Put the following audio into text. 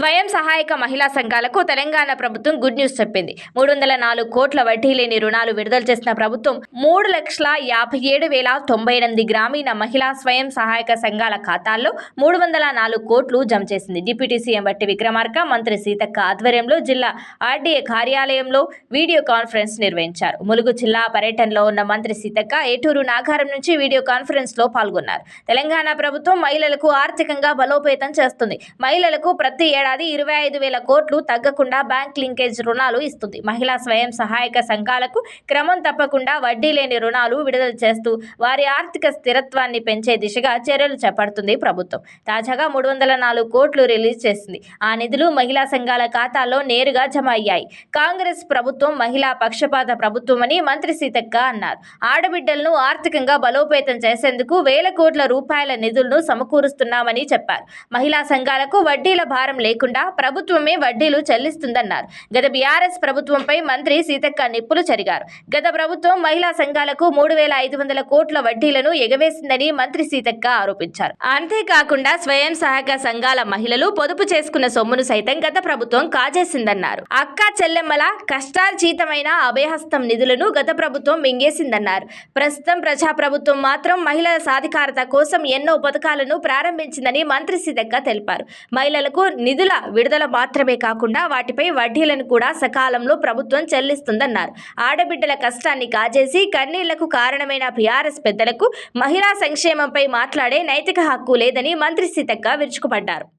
స్వయం సహాయక మహిళా సంఘాలకు తెలంగాణ ప్రభుత్వం గుడ్ న్యూస్ చెప్పింది. మూడు వందల నాలుగు కోట్ల వడ్డీ లేని రుణాలు విడుదల చేసిన ప్రభుత్వం మూడు లక్షల యాభై ఏడు వేల తొంభై ఎనిమిది గ్రామీణ మహిళా స్వయం సహాయక సంఘాల ఖాతాల్లో మూడు వందల నాలుగు కోట్లు జమ చేసింది. డిప్యూటీ సీఎం బట్టి విక్రమార్క మంత్రి సీతక్క ఆధ్వర్యంలో జిల్లా ఆర్డీఏ కార్యాలయంలో వీడియో కాన్ఫరెన్స్ నిర్వహించారు. ములుగు జిల్లా పర్యటనలో ఉన్న మంత్రి సీతక్క ఏటూరు నాగారం నుంచి వీడియో కాన్ఫరెన్స్లో పాల్గొన్నారు. తెలంగాణ ప్రభుత్వం మహిళలకు ఆర్థికంగా బలోపేతం చేస్తుంది. మహిళలకు ప్రతి ఏడాది ఇరవై ఐదు వేల కోట్లు తగ్గకుండా బ్యాంక్ లింకేజ్ రుణాలు ఇస్తుంది. మహిళా స్వయం సహాయక సంఘాలకు క్రమం తప్పకుండా వడ్డీ లేని రుణాలు విడుదల చేస్తూ వారి ఆర్థిక స్థిరత్వాన్ని పెంచే దిశగా చర్యలు చేపడుతుంది ప్రభుత్వం. తాజాగా మూడు వందల నాలుగు కోట్లు రిలీజ్ చేసింది. ఆ నిధులు మహిళా సంఘాల ఖాతాల్లో నేరుగా జమ అయ్యాయి. కాంగ్రెస్ ప్రభుత్వం మహిళా పక్షపాత ప్రభుత్వమని మంత్రి సీతక్క అన్నారు. ఆడబిడ్డలను ఆర్థికంగా బలోపేతం చేసేందుకు వేల కోట్ల రూపాయల నిధులను సమకూరుస్తున్నామని చెప్పారు. మహిళా సంఘాలకు వడ్డీల భారం లేకుండా ప్రభుత్వమే వడ్డీలు చెల్లిస్తుందన్నారు. గత బీఆర్ఎస్ ప్రభుత్వంపై మంత్రి సీతక్క నిప్పులు చెరిగారు. గత ప్రభుత్వం మహిళా సంఘాలకు మూడు వేల ఐదు వందల కోట్ల వడ్డీలను ఎగవేసిందని మంత్రి సీతక్క ఆరోపించారు. అంతేకాకుండా స్వయం సహాయక సంఘాల మహిళలు పొదుపు చేసుకున్న సొమ్మును సైతం గత ప్రభుత్వం కాజేసిందన్నారు. అక్క చెల్లెమ్మల కష్టార్జీతమైన అభయహస్తం నిధులను గత ప్రభుత్వం మింగేసిందన్నారు. ప్రస్తుతం ప్రజా ప్రభుత్వం మాత్రం మహిళల సాధికారత కోసం ఎన్నో పథకాలను ప్రారంభించిందని మంత్రి సీతక్క తెలిపారు. మహిళలకు నిధుల విడుదల మాత్రమే కాకుండా వాటిపై వడ్డీలను కూడా సకాలంలో ప్రభుత్వం చెల్లిస్తుందన్నారు. ఆడబిడ్డల కష్టాన్ని కాజేసి కన్నీళ్ళకు కారణమైన బీఆర్ఎస్ పెద్దలకు మహిళా సంక్షేమంపై మాట్లాడే నైతిక హక్కు లేదని మంత్రి సీతక్క విరుచుకుపడ్డారు.